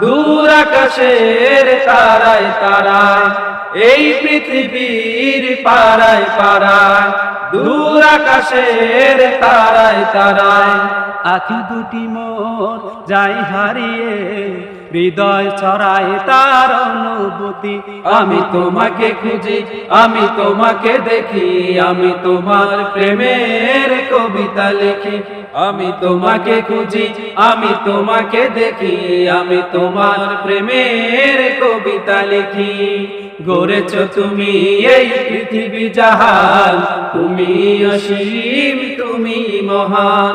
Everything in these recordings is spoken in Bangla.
দূর আকাশের তারায় তারায় এই পৃথিবীর পাড়ায় পাড়ায় দূর আকাশের তারায় তারায় আখি দুটি মোর যাই হারিয়ে হৃদয় ছড়ায় তার অনুভূতি। আমি তোমাকে খুঁজি, আমি তোমাকে দেখি, আমি তোমার প্রেমের কবিতা লিখি। আমি তোমাকে খুঁজি, আমি তোমাকে দেখি, আমি তোমার প্রেমের কবিতা লিখি। গড়েছ তুমি এই পৃথিবী জাহান, তুমি অসীম, তুমি মহান।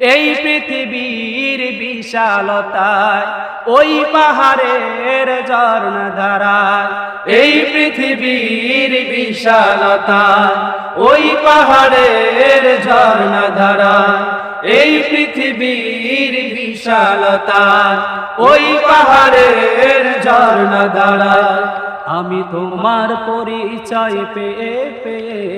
এই পৃথিবীর বিশালতায়, ওই পাহাড়ের ঝর্ণা ধারায় এই পৃথিবীর বিশালতায়, ওই পাহাড়ের ঝর্ণা ধারায় এই পৃথিবীর বিশালতায়, ওই পাহাড়ের ঝর্ণা ধারায় আমি তোমার পরিচয় পেয়ে পেয়ে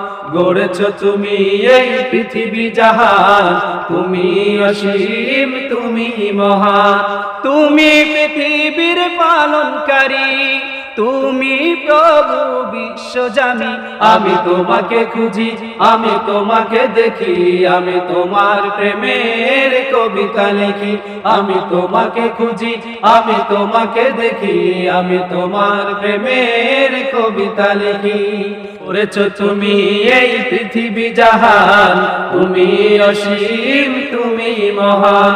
গড়েছ তুমি এই পৃথিবী যাহা। তুমি অসীম তুমি মহা। তুমি পৃথিবীর পালনকারী। তুমি প্রভু বিশ্বজামি আমি তোমাকে খুঁজি, আমি তোমাকে দেখি, আমি তোমার প্রেমের কবিতা লিখি, আমি তোমাকে খুঁজি, আমি তোমাকে দেখি, আমি তোমার প্রেমের কবিতা লিখি। করেছ তুমি এই পৃথিবী জাহান, তুমি অসীম, তুমি মহান।